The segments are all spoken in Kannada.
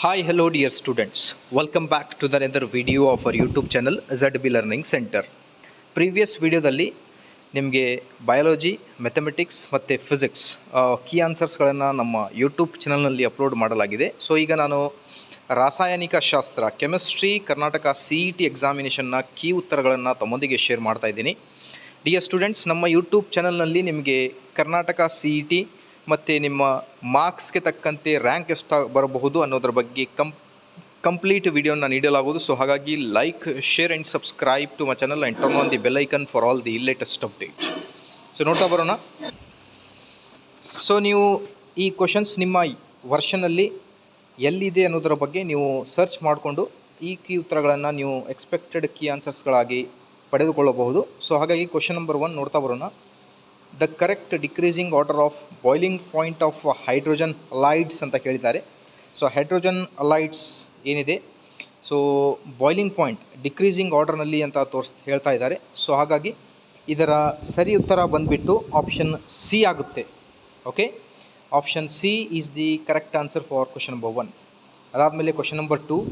Hi, hello, dear students. Back to the another video of our YouTube channel ZB Learning Center. Previous ವಿಡಿಯೋದಲ್ಲಿ ನಿಮಗೆ ಬಯಾಲಜಿ ಮೆಥಮೆಟಿಕ್ಸ್ ಮತ್ತು ಫಿಸಿಕ್ಸ್ ಕೀ ಆನ್ಸರ್ಸ್ಗಳನ್ನು ನಮ್ಮ ಯೂಟ್ಯೂಬ್ ಚಾನಲ್ನಲ್ಲಿ ಅಪ್ಲೋಡ್ ಮಾಡಲಾಗಿದೆ ಸೊ ಈಗ ನಾನು ರಾಸಾಯನಿಕ ಶಾಸ್ತ್ರ chemistry Karnataka C E T ಎಕ್ಸಾಮಿನೇಷನ್ನ key ಉತ್ತರಗಳನ್ನು ತಮ್ಮೊಂದಿಗೆ ಶೇರ್ ಮಾಡ್ತಾ ಇದ್ದೀನಿ ಡಿಯರ್ ಸ್ಟೂಡೆಂಟ್ಸ್ ನಮ್ಮ ಯೂಟ್ಯೂಬ್ ಚಾನಲ್ನಲ್ಲಿ ನಿಮಗೆ ಕರ್ನಾಟಕ ಸಿ ಇ ಟಿ ಮತ್ತು ನಿಮ್ಮ ಮಾರ್ಕ್ಸ್ಗೆ ತಕ್ಕಂತೆ ರ್ಯಾಂಕ್ ಎಷ್ಟು ಬರಬಹುದು ಅನ್ನೋದ್ರ ಬಗ್ಗೆ ಕಂ ಕಂಪ್ಲೀಟ್ ವಿಡಿಯೋನ ನೀಡಲಾಗುವುದು. ಸೊ ಹಾಗಾಗಿ like share and subscribe to my channel and turn on the bell icon for all the latest update so ನೋಡ್ತಾ ಬರೋಣ. ಸೊ ನೀವು ಈ ಕ್ವಶನ್ಸ್ ನಿಮ್ಮ ವರ್ಷನಲ್ಲಿ ಎಲ್ಲಿದೆ ಅನ್ನೋದರ ಬಗ್ಗೆ ನೀವು ಸರ್ಚ್ ಮಾಡಿಕೊಂಡು ಈ ಕೀ ಉತ್ತರಗಳನ್ನು ನೀವು ಎಕ್ಸ್ಪೆಕ್ಟೆಡ್ ಕೀ ಆನ್ಸರ್ಸ್ಗಳಾಗಿ ಪಡೆದುಕೊಳ್ಳಬಹುದು. ಸೊ ಹಾಗಾಗಿ ಕ್ವಶನ್ ನಂಬರ್ ಒನ್ ನೋಡ್ತಾ ಬರೋಣ. The correct decreasing order of boiling point of hydrogen halides ಅಂತ ಕೇಳಿದ್ದಾರೆ. ಸೊ, ಹೈಡ್ರೋಜನ್ ಅಲೈಡ್ಸ್ ಏನಿದೆ? ಸೊ, ಬಾಯ್ಲಿಂಗ್ ಪಾಯಿಂಟ್, ಡಿಕ್ರೀಸಿಂಗ್ ಆರ್ಡರ್ನಲ್ಲಿ ಅಂತ ತೋರಿಸ್, ಹೇಳ್ತಾ ಇದ್ದಾರೆ. ಸೊ, ಹಾಗಾಗಿ ಇದರ ಸರಿ ಉತ್ತರ ಬಂದುಬಿಟ್ಟು ಆಪ್ಷನ್ ಸಿ ಆಗುತ್ತೆ. Okay? Option C is the correct answer for question number one. ಅದಾದಮೇಲೆ question number two,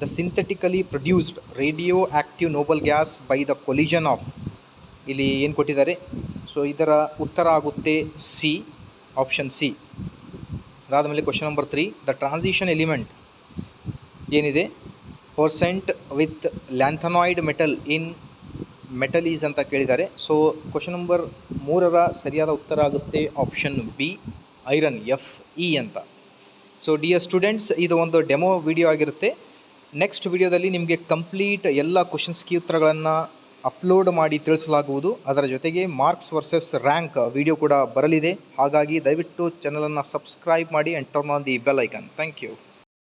the synthetically produced radioactive noble gas by the collision of, ಇಲ್ಲಿ ಏನು ಕೊಟ್ಟಿದ್ದಾರೆ? ಸೊ ಇದರ ಉತ್ತರ ಆಗುತ್ತೆ ಸಿ ಆಪ್ಷನ್ ಸಿ ಅದಾದಮೇಲೆ question number three the transition element ಏನಿದೆ? Percent with lanthanoid metal in metal is ಅಂತ ಕೇಳಿದ್ದಾರೆ. ಸೊ ಕ್ವಶನ್ ನಂಬರ್ ಮೂರರ ಸರಿಯಾದ ಉತ್ತರ ಆಗುತ್ತೆ option B iron F E ಅಂತ. ಸೊ ಡಿಯರ್ ಸ್ಟೂಡೆಂಟ್ಸ್ ಇದು ಒಂದು ಡೆಮೋ ವಿಡಿಯೋ ಆಗಿರುತ್ತೆ. ನೆಕ್ಸ್ಟ್ ವಿಡಿಯೋದಲ್ಲಿ ನಿಮಗೆ ಕಂಪ್ಲೀಟ್ ಎಲ್ಲ ಕ್ವಶನ್ಸ್ ಕೀ ಉತ್ತರಗಳನ್ನು ಅಪ್ಲೋಡ್ ಮಾಡಿ ತಿಳಿಸಲಾಗುವುದು. ಅದರ ಜೊತೆಗೆ ಮಾರ್ಕ್ಸ್ ವರ್ಸಸ್ ರ್ಯಾಂಕ್ ವಿಡಿಯೋ ಕೂಡ ಬರಲಿದೆ. ಹಾಗಾಗಿ ದಯವಿಟ್ಟು ಚಾನಲನ್ನು ಸಬ್ಸ್ಕ್ರೈಬ್ ಮಾಡಿ and turn on the bell icon thank you